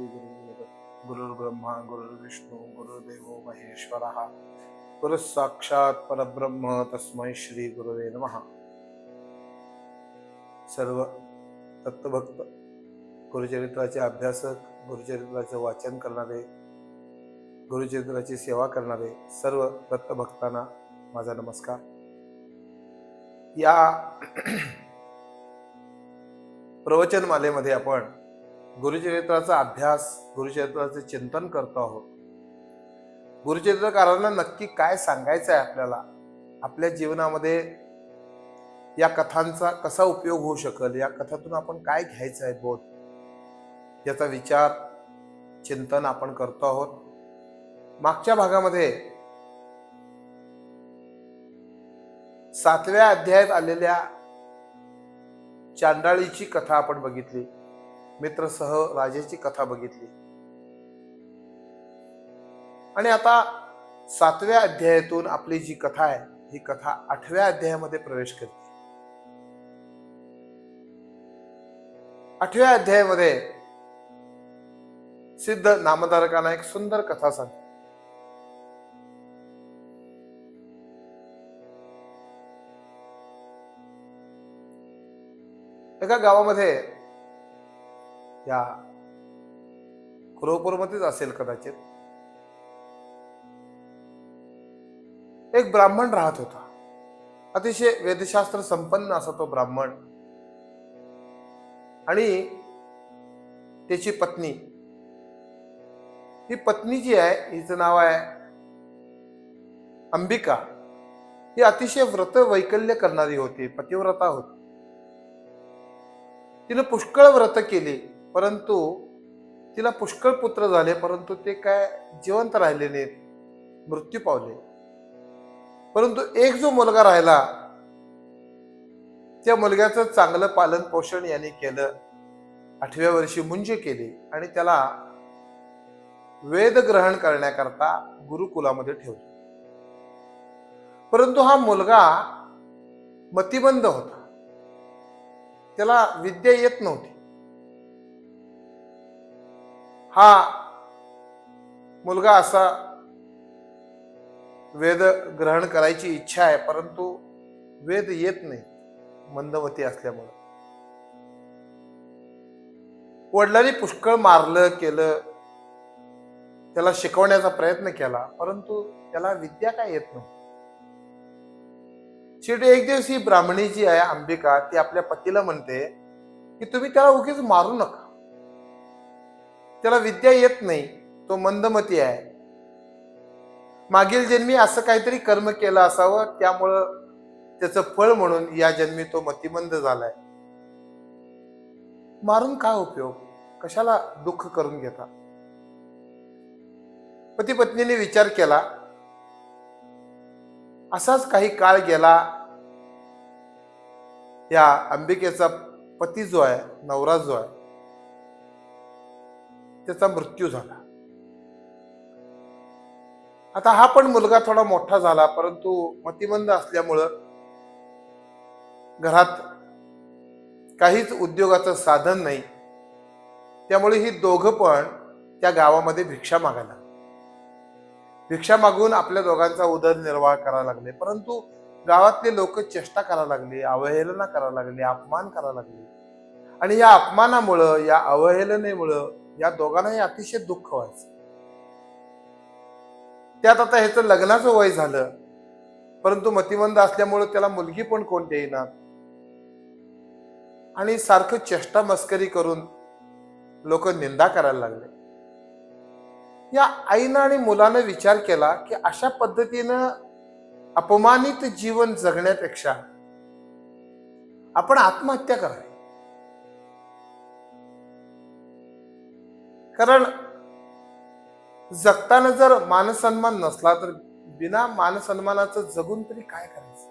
श्री गुरुर्ब्रह्मा गुरुर्विष्णू गुरुर्देव महेश्वर. गुरुसाक्षात परब्रह्म तस्मै श्री गुरुवे नमः. सर्व दत्तभक्त गुरुचरित्राचे अभ्यासक गुरुचरित्राचे वाचन करणारे गुरुचरित्राची सेवा करणारे सर्व दत्तभक्तांना माझा नमस्कार. या प्रवचनमालेमध्ये आपण गुरुचरित्राचा अभ्यास गुरुचरित्राचे चिंतन करतो आहोत. गुरुचरित्रकारांना नक्की काय सांगायचं आहे आपल्याला? आपल्या जीवनामध्ये या कथांचा कसा उपयोग होऊ शकेल? या कथातून आपण काय घ्यायचं आहे बोध? याचा विचार चिंतन आपण करतो आहोत. मागच्या भागामध्ये सातव्या अध्यायात आलेल्या चांडाळीची कथा आपण बघितली. मित्रसह राजेची कथा बघितली. आणि आता सातव्या अध्यायातून आपली जी कथा आहे ही कथा आठव्या अध्यायामध्ये प्रवेश करते. आठव्या अध्यायामध्ये सिद्ध नामधारकांना एक सुंदर कथा सांगते. एका गावामध्ये या खरोखरमध्येच असेल कदाचित. एक ब्राह्मण राहत होता. अतिशय वेदशास्त्र संपन्न असा तो ब्राह्मण. आणि त्याची पत्नी. ही पत्नी जी आहे हिचं नाव आहे अंबिका. ही अतिशय व्रत वैकल्य करणारी होती पतिव्रता होती. तिनं पुष्कळ व्रत केली. परंतु तिला पुष्कळ पुत्र झाले परंतु ते काय जिवंत राहिले नाहीत. मृत्यू पावले. परंतु एक जो मुलगा राहिला त्या मुलग्याचं चांगलं पालन पोषण यांनी केलं. आठव्या वर्षी मुंज केली आणि त्याला वेद ग्रहण करण्याकरता गुरुकुलामध्ये ठेवलं. परंतु हा मुलगा मतिबंद होता. त्याला विद्या येत नव्हती. हा मुलगा असा वेद ग्रहण करायची इच्छा आहे परंतु वेद येत नाही मंदमती असल्यामुळे. वडिलांनी पुष्कळ मारलं केलं त्याला शिकवण्याचा प्रयत्न केला परंतु त्याला विद्या काय येत नव्हती. शेवटी एक दिवस ही ब्राह्मणी जी आहे अंबिका ती आपल्या पतीला म्हणते की तुम्ही त्याला उगीच मारू नका. त्याला विद्या येत नाही. तो मंदमती आहे. मागील जन्मी असं काहीतरी कर्म केलं असावं त्यामुळं त्याचं फळ म्हणून या जन्मी तो मतिमंद झालाय. मारून काय उपयोग? कशाला दुःख करून घेता? पती पत्नीने विचार केला असाच काही काळ गेला या अंबिकेचा पती जो आहे नवरा जो आहे त्याचा मृत्यू झाला. आता हा पण मुलगा थोडा मोठा झाला परंतु मतिमंद असल्यामुळं घरात काहीच उद्योगाचं साधन नाही. त्यामुळे ही दोघं पण त्या गावामध्ये भिक्षा मागायला भिक्षा मागून आपल्या दोघांचा उदरनिर्वाह करायला लागले. परंतु गावातले लोक चेष्टा करायला लागले अवहेलना करायला लागले अपमान करायला लागले. आणि या अपमानामुळं या अवहेलनेमुळं या दोघांनाही अतिशय दुःख व्हायचं. त्यात आता ह्याचं लग्नाचं वय झालं. परंतु मतिमंद असल्यामुळे त्याला मुलगी पण कोण देईना. आणि सारखं चेष्टा मस्करी करून लोक निंदा करायला लागले. या आईनं आणि मुलानं विचार केला की अशा पद्धतीनं अपमानित जीवन जगण्यापेक्षा आपण आत्महत्या करावी. कारण जगताना जर मानसन्मान नसला तर बिना मानसन्मानाचं जगून तरी काय करायचं?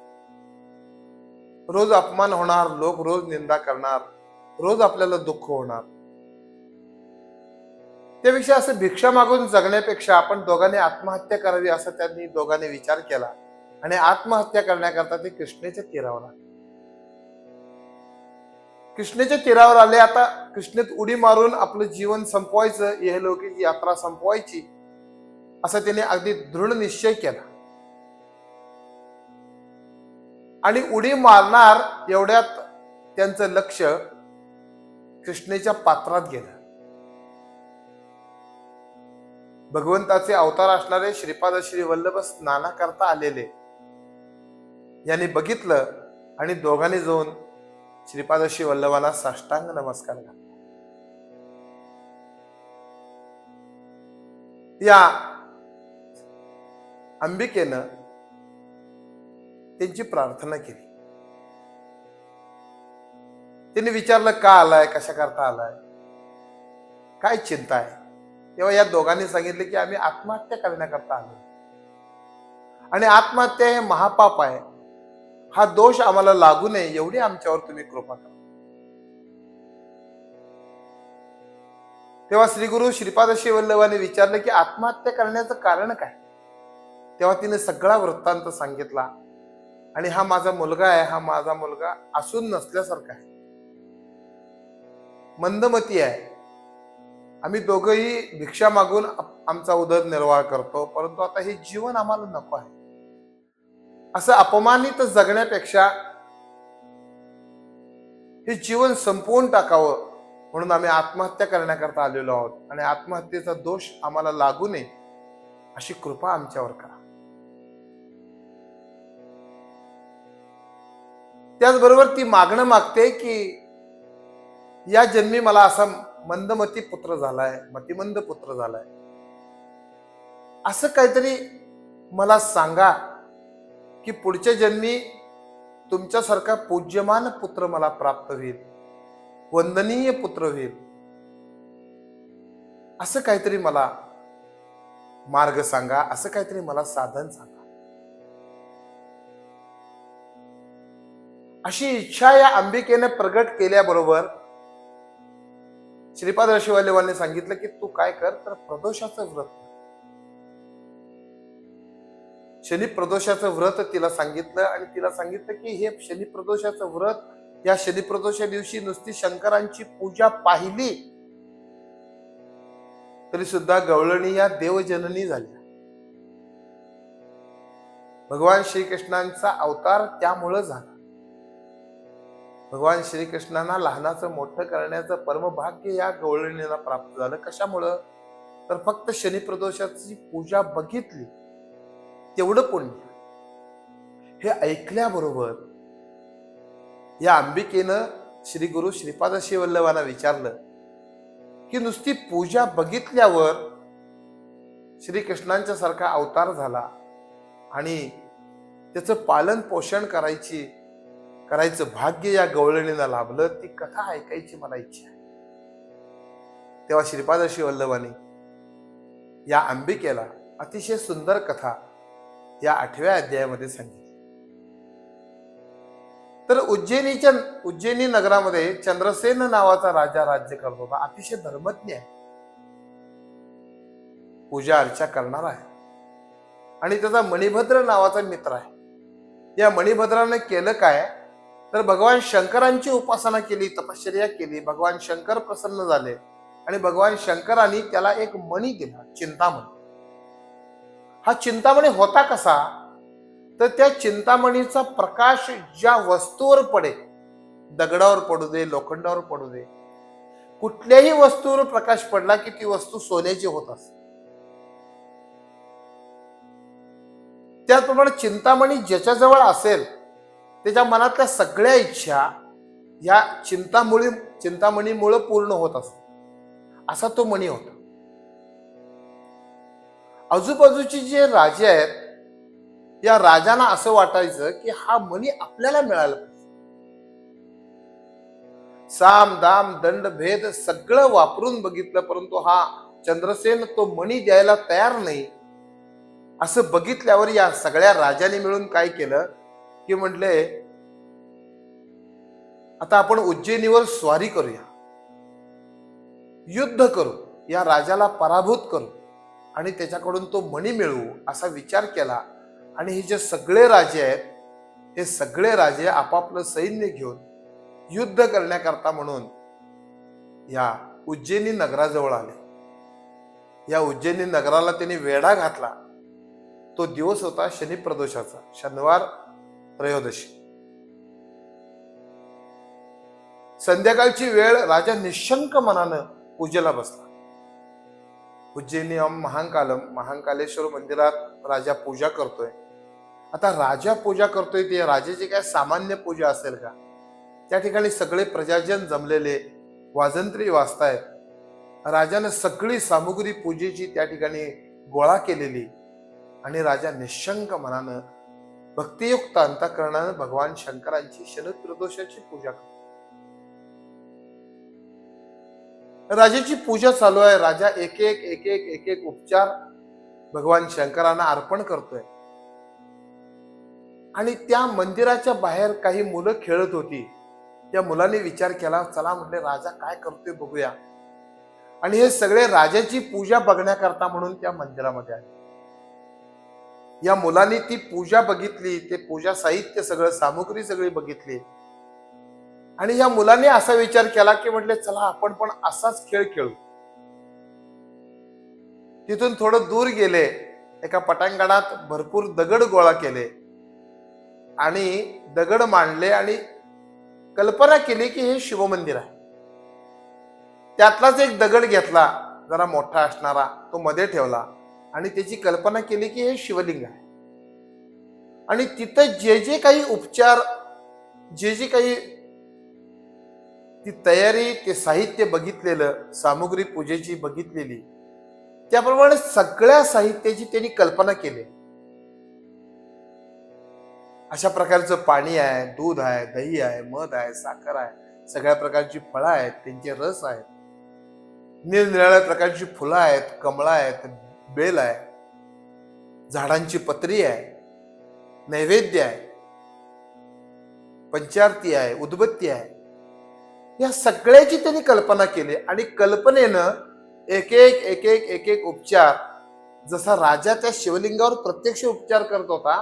रोज अपमान होणार लोक रोज निंदा करणार रोज आपल्याला दुःख होणार. त्यापेक्षा असं भिक्षा मागून जगण्यापेक्षा आपण दोघांनी आत्महत्या करावी असं त्यांनी दोघांनी विचार केला. आणि आत्महत्या करण्याकरता ते कृष्णेच्या तीरावर आले. कृष्णेच्या तीरावर आले. आता कृष्णेत उडी मारून आपलं जीवन संपवायचं हे लौकिक यात्रा संपवायची असा त्याने अगदी दृढ निश्चय केला. आणि उडी मारणार एवढ्यात त्यांचं लक्ष कृष्णेच्या पात्रात गेलं. भगवंताचे अवतार असणारे श्रीपाद श्री वल्लभ स्नाना करता आलेले. यांनी बघितलं आणि दोघांनी जाऊन श्रीपाद श्री वल्लभाला साष्टांग नमस्कार या अंबिकेनं त्यांची प्रार्थना केली. त्यांनी विचारलं का आलाय? कशा करता आलाय? काय चिंता आहे? तेव्हा या दोघांनी सांगितले की आम्ही आत्महत्या करण्याकरता आलो. आणि आत्महत्या हे महापाप आहे. हा दोष आम्हाला लागू नये एवढी आमच्यावर तुम्ही कृपा करा. तेव्हा श्री गुरु श्रीपाद वल्लभाने विचारलं की आत्महत्या करण्याचं कारण काय? तेव्हा तिने सगळा वृत्तांत सांगितला. आणि हा माझा मुलगा आहे हा माझा मुलगा असून नसल्यासारखा आहे. मंदमती आहे. आम्ही दोघंही भिक्षा मागून आमचा उदरनिर्वाह करतो परंतु आता हे जीवन आम्हाला नको आहे. असं अपमानित जगण्यापेक्षा हे जीवन संपवून टाकावं म्हणून आम्ही आत्महत्या करण्याकरता आलेलो आहोत. आणि आत्महत्येचा दोष आम्हाला लागू नये अशी कृपा आमच्यावर करा. त्याचबरोबर ती मागणं मागते की या जन्मी मला असा मंदमती पुत्र झालाय मतिमंद पुत्र झालाय. असं काहीतरी मला सांगा. की पुढच्या जन्मी तुमच्यासारखा पूज्यमान पुत्र मला प्राप्त होईल. वंदनीय पुत्र होईल. असं काहीतरी मला मार्ग सांगा असं काहीतरी मला साधन सांगा. अशी इच्छा या अंबिकेने प्रगट केल्याबरोबर श्रीपाद शिवालेवांनी सांगितलं की तू काय कर तर प्रदोषाचं व्रत शनी प्रदोषाचं व्रत तिला सांगितलं आणि तिला सांगितलं की हे शनी प्रदोषाचं व्रत या शनी प्रदोषा दिवशी नुसती शंकरांची पूजा पाहिली तरी सुद्धा गवळणी या देवजननी झाल्या. भगवान श्रीकृष्णांचा अवतार त्यामुळं झाला. भगवान श्रीकृष्णांना लहानाचं मोठं करण्याचं परमभाग्य या गवळणीला प्राप्त झालं. कशामुळं? तर फक्त शनी प्रदोषाची पूजा बघितली. तेवढं पुण्य हे ऐकल्याबरोबर या अंबिकेनं श्री गुरु श्रीपाद वल्लभांना विचारलं की नुसती पूजा बघितल्यावर श्रीकृष्णांच्या सारखा अवतार झाला आणि त्याचं पालन पोषण करायची करायचं भाग्य या गवळणीला लाभलं ती कथा ऐकायची मला इच्छा आहे. तेव्हा श्रीपादशी वल्लभाने या अंबिकेला अतिशय सुंदर कथा या आठव्या अध्यायामध्ये सांगितली. तर उज्जैनीच्या उज्जैनी नगरामध्ये चंद्रसेन नावाचा राजा राज्य करत होता. अतिशय धर्मज्ञ आहे. पूजा अर्चा करणार आहे. आणि त्याचा मणिभद्र नावाचा मित्र आहे. या मणिभद्राने केलं काय? तर भगवान शंकरांची उपासना केली तपश्चर्या केली. भगवान शंकर प्रसन्न झाले. आणि भगवान शंकरांनी त्याला एक मणी दिला चिंतामणी. हा चिंतामणी होता कसा? तर त्या चिंतामणीचा प्रकाश ज्या वस्तूवर पडे दगडावर पडू दे लोखंडावर पडू दे कुठल्याही वस्तूवर प्रकाश पडला की ती वस्तू सोन्याची होत असते. त्याचप्रमाणे चिंतामणी ज्याच्याजवळ असेल त्याच्या मनातल्या सगळ्या इच्छा या चिंतामुळे चिंतामणीमुळं पूर्ण होत असतात. असा तो मणी होता. आजूबाजूचे जे राजे आहेत या राजांना असं वाटायचं की हा मणी आपल्याला मिळाला पाहिजे. साम दाम दंड भेद सगळं वापरून बघितलं परंतु हा चंद्रसेन तो मणी द्यायला तयार नाही. असं बघितल्यावर या सगळ्या राजांनी मिळून काय केलं? की म्हटले आता आपण उज्जैनीवर स्वारी करूया. युद्ध करू. या राजाला पराभूत करू. आणि त्याच्याकडून तो मणी मिळवू असा विचार केला. आणि हे जे सगळे राजे आहेत हे सगळे राजे आपापलं सैन्य घेऊन युद्ध करण्याकरता म्हणून या उज्जैनी नगराजवळ आले. या उज्जैनी नगराला त्यांनी वेढा घातला. तो दिवस होता शनी प्रदोषाचा शनिवार त्रयोदशी. संध्याकाळची वेळ राजा निशंक मनानं पूजेला बसला. उज्जैनी महांकालम महांकालेश्वर मंदिरात राजा पूजा करतोय. आता राजा पूजा करतोय ते राजाची काय सामान्य पूजा असेल का? त्या ठिकाणी सगळे प्रजाजन जमलेले वाजंत्री वाचतायत राजानं सगळी सामुग्री पूजेची त्या ठिकाणी गोळा केलेली आणि राजा निशंक मनानं भक्तियुक्त अंतकरणानं भगवान शंकरांची शरद पूजा करतो राजाची पूजा चालू आहे. राजा एक एक एक एक एक एक उपचार भगवान शंकरांना अर्पण करतोय. आणि त्या मंदिराच्या बाहेर काही मुलं खेळत होती. त्या मुलांनी विचार केला चला म्हटले राजा काय करतोय बघूया. आणि हे सगळे राजाची पूजा बघण्याकरता म्हणून त्या मंदिरामध्ये आले. या मुलांनी ती पूजा बघितली ते पूजा साहित्य सगळं सामुग्री सगळी बघितली. आणि या मुलांनी असा विचार केला की म्हटले चला आपण पण असाच खेळ खेळू. तिथून थोडं दूर गेले. एका पटांगणात भरपूर दगड गोळा केले. आणि दगड मांडले आणि कल्पना केली की हे शिवमंदिर आहे. त्यातलाच एक दगड घेतला जरा मोठा असणारा तो मध्ये ठेवला. आणि त्याची कल्पना केली की हे शिवलिंग आहे. आणि तिथं जे जे काही उपचार जे जे काही ती तयारी ते साहित्य बघितलेलं सामुग्री पूजेची बघितलेली त्याप्रमाणे सगळ्या साहित्याची त्यांनी कल्पना केली. अशा प्रकारचं पाणी आहे दूध आहे दही आहे मध आहे साखर आहे सगळ्या प्रकारची फळं आहेत त्यांचे रस आहेत. निरनिराळ्या प्रकारची फुलं आहेत कमळा आहेत बेल आहे झाडांची पत्री आहे नैवेद्य आहे पंचारती आहे उदबत्ती आहे. या सगळ्याची त्यांनी कल्पना केली आणि कल्पनेनं एक एक एक एक एक एक उपचार जसा राजा त्या शिवलिंगावर प्रत्यक्ष उपचार करत होता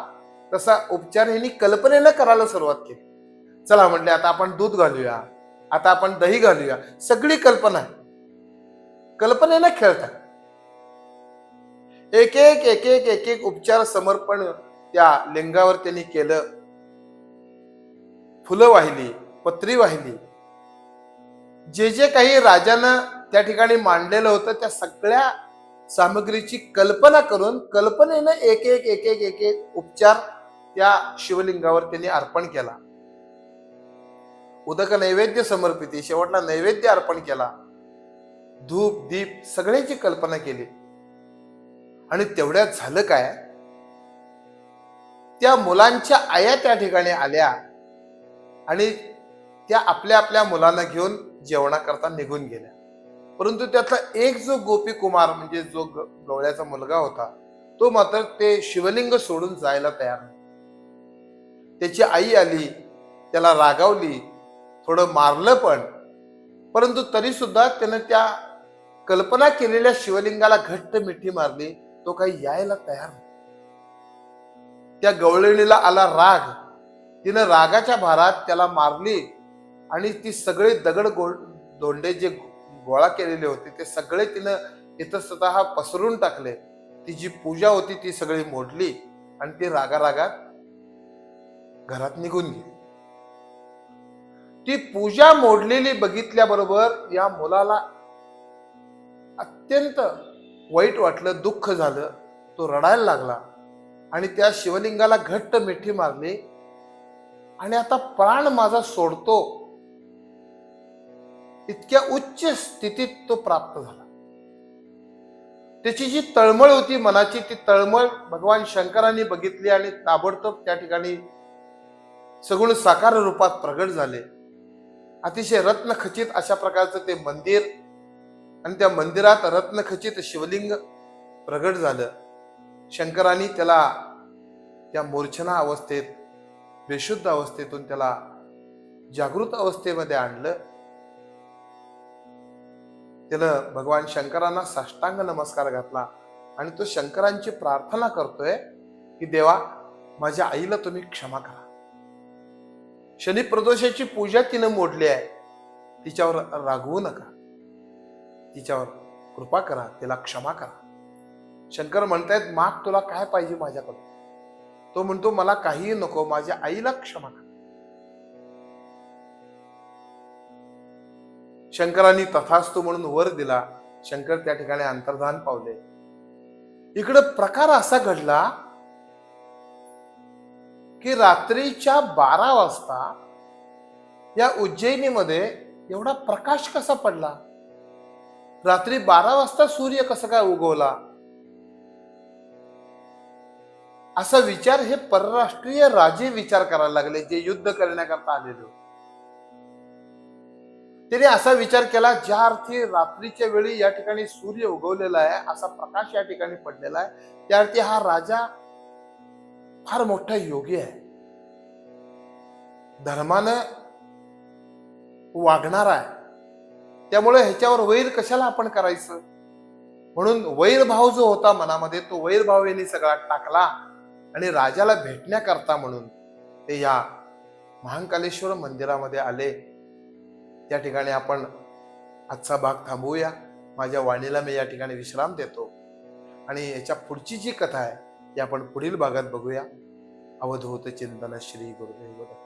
तसा उपचार ह्यांनी कल्पनेनं करायला सुरुवात केली. चला म्हणले आता आपण दूध घालूया आता आपण दही घालूया सगळी कल्पना आहे. कल्पनेनं खेळतात. एक एक एक एक एक एक उपचार समर्पण त्या लिंगावर त्यांनी केलं. फुलं वाहिली पत्री वाहिली जे जे काही राजानं त्या ठिकाणी मांडलेलं होतं त्या सगळ्या सामग्रीची कल्पना करून कल्पनेनं एक एक एक एक एक एक उपचार त्या शिवलिंगावर त्यांनी अर्पण केला. उदक नैवेद्य समर्पिती शेवटला नैवेद्य अर्पण केला. धूप दीप सगळ्याची कल्पना केली. आणि तेवढ्यात झालं काय? त्या मुलांच्या आया त्या ठिकाणी आल्या. आणि त्या आपल्या आपल्या मुलांना घेऊन जेवणाकरता निघून गेल्या. परंतु त्यातला एक जो गोपी कुमार म्हणजे जो ग- गवळ्याचा मुलगा होता तो मात्र ते शिवलिंग सोडून जायला तयार नाही. त्याची आई आली त्याला रागावली थोडं मारलं पण परंतु तरी सुद्धा त्यानं त्या कल्पना केलेल्या शिवलिंगाला घट्ट मिठी मारली तो काही यायला तयार नाही. त्या गवळणीला आला राग. तिनं रागाच्या भारात त्याला मारली आणि ती सगळे दगड गोल दोंडे जे गोळा केलेले होते ते सगळे तिनं इथं स्वतः पसरून टाकले. ती जी पूजा होती ती सगळी मोडली आणि ती रागा रागात घरात निघून गेली. ती पूजा मोडलेली बघितल्याबरोबर या मुलाला अत्यंत वाईट वाटलं दुःख झालं तो रडायला लागला आणि त्या शिवलिंगाला घट्ट मिठी मारली आणि आता प्राण माझा सोडतो. इतक्या उच्च स्थितीत तो प्राप्त झाला. त्याची जी तळमळ होती मनाची ती तळमळ भगवान शंकरांनी बघितली आणि ताबडतोब त्या ठिकाणी सगुण साकार रूपात प्रगट झाले. अतिशय रत्नखचित अशा प्रकारचं ते मंदिर आणि त्या मंदिरात रत्नखचित शिवलिंग प्रगट झालं. शंकरांनी त्याला त्या मूर्छना अवस्थेत बेशुद्ध अवस्थेतून त्याला जागृत अवस्थेमध्ये आणलं. त्यानं भगवान शंकरांना साष्टांग नमस्कार घातला. आणि तो शंकरांची प्रार्थना करतोय की देवा माझ्या आईला तुम्ही क्षमा करा. शनी प्रदोषाची पूजा तिनं मोडली आहे. तिच्यावर रागवू नका. तिच्यावर कृपा करा. तिला क्षमा करा. शंकर म्हणतायत माग तुला काय पाहिजे माझ्याकडून? तो म्हणतो मला काहीही नको. माझ्या आईला क्षमा करा. शंकरांनी तथास्तु म्हणून वर दिला. शंकर त्या ठिकाणी अंतर्धान पावले. इकडं प्रकार असा घडला की रात्रीच्या बारा वाजता या उज्जैनीमध्ये एवढा प्रकाश कसा पडला? रात्री बारा वाजता सूर्य कसा काय उगवला? असा विचार हे परराष्ट्रीय राजे विचार करायला लागले जे युद्ध करण्याकरता आलेले होते. त्याने असा विचार केला ज्या अर्थी रात्रीच्या वेळी या ठिकाणी सूर्य उगवलेला आहे असा प्रकाश या ठिकाणी पडलेला आहे त्या अर्थी हा राजा फार मोठा योगी आहे. धर्मानं वागणारा आहे. त्यामुळे ह्याच्यावर वैर कशाला आपण करायचं? म्हणून वैरभाव जो होता मनामध्ये तो वैरभाव यांनी सगळा टाकला आणि राजाला भेटण्याकरता म्हणून ते या महांकालेश्वर मंदिरामध्ये आले. त्या ठिकाणी आपण आजचा भाग थांबवूया. माझ्या वाणीला मी या ठिकाणी विश्राम देतो. आणि याच्या पुढची जी कथा आहे ती आपण पुढील भागात बघूया. अवधूत चिंतन श्री गुरुदेव